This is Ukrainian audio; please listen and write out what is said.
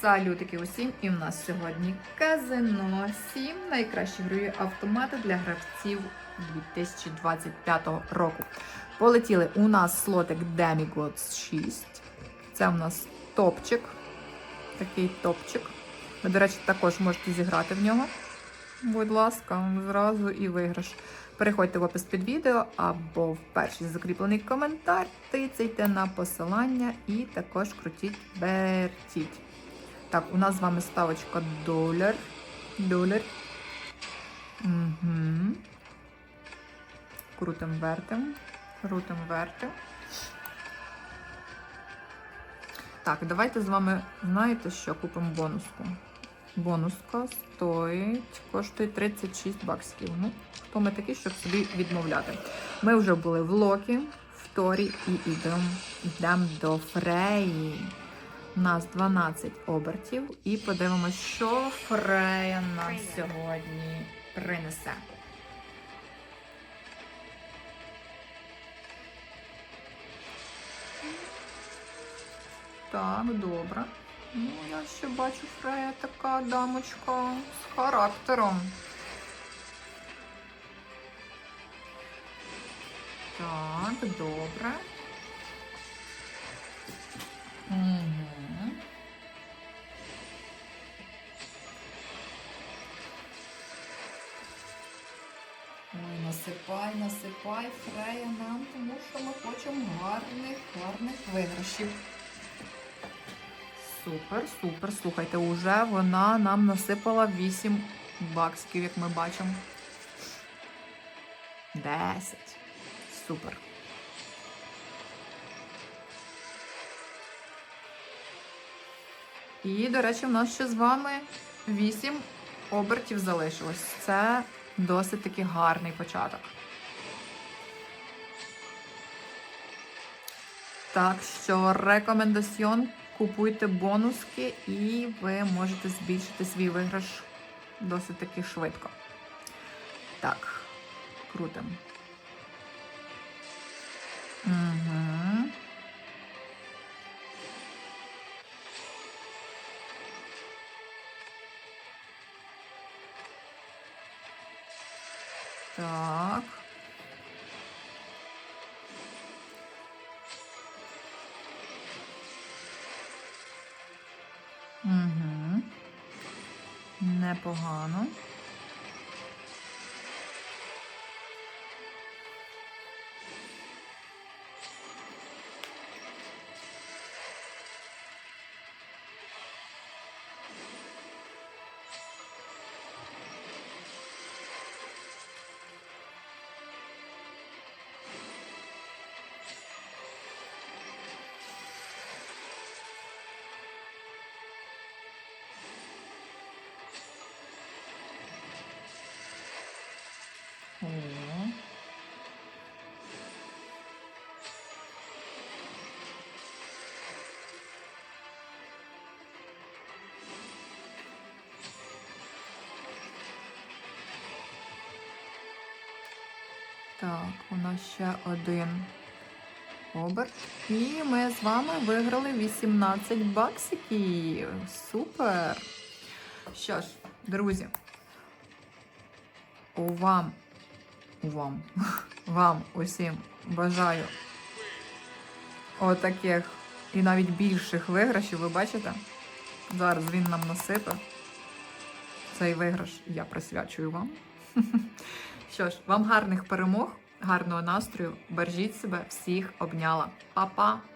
Салютики усім! І в нас сьогодні казино 7 найкращі грові автомати для гравців 2025 року. Полетіли у нас слотик Demigods 6. Це у нас топчик. Такий топчик. Ви, до речі, також можете зіграти в нього. Будь ласка, зразу і виграш. Переходьте в опис під відео або в перший закріплений коментар, тицяйте на посилання і також крутіть вертіть. Так, у нас з вами ставочка доляр. Доляр. Угу. Крутим вертим. Крутим вертим. Так, давайте з вами, знаєте, що купимо бонуску. Бонуска стоїть, коштує 36 баксів. Ну, хто ми такі, щоб собі відмовляти? Ми вже були в Локі, в Торі і йдемо йдем до Фреї. У нас 12 обертів і подивимося, що Фрея нам сьогодні принесе. Так, добре. Ну, я ще бачу Фрея така дамочка з характером. Так, добре. Угу. Ой, насипай, насипай Фрея нам, тому що ми хочемо гарних, гарних виграшів. Супер, супер. Слухайте, уже вона нам насипала 8 баксів, як ми бачимо. 10. Супер. І, до речі, в нас ще з вами 8 обертів залишилось. Це досить таки гарний початок. Так що рекомендаціон купуйте бонуски і ви можете збільшити свій виграш досить таки швидко. Так, крутим. Так. Угу. Непогано. О. Так, у нас ще один оберт. І ми з вами виграли 18 баксиків. Супер! Що ж, друзі, вам, у вам, вам усім бажаю отаких і навіть більших виграшів, ви бачите? Зараз він нам насипе. Цей виграш я присвячую вам. Що ж, вам гарних перемог, гарного настрою. Бережіть себе, всіх обняла. Па-па!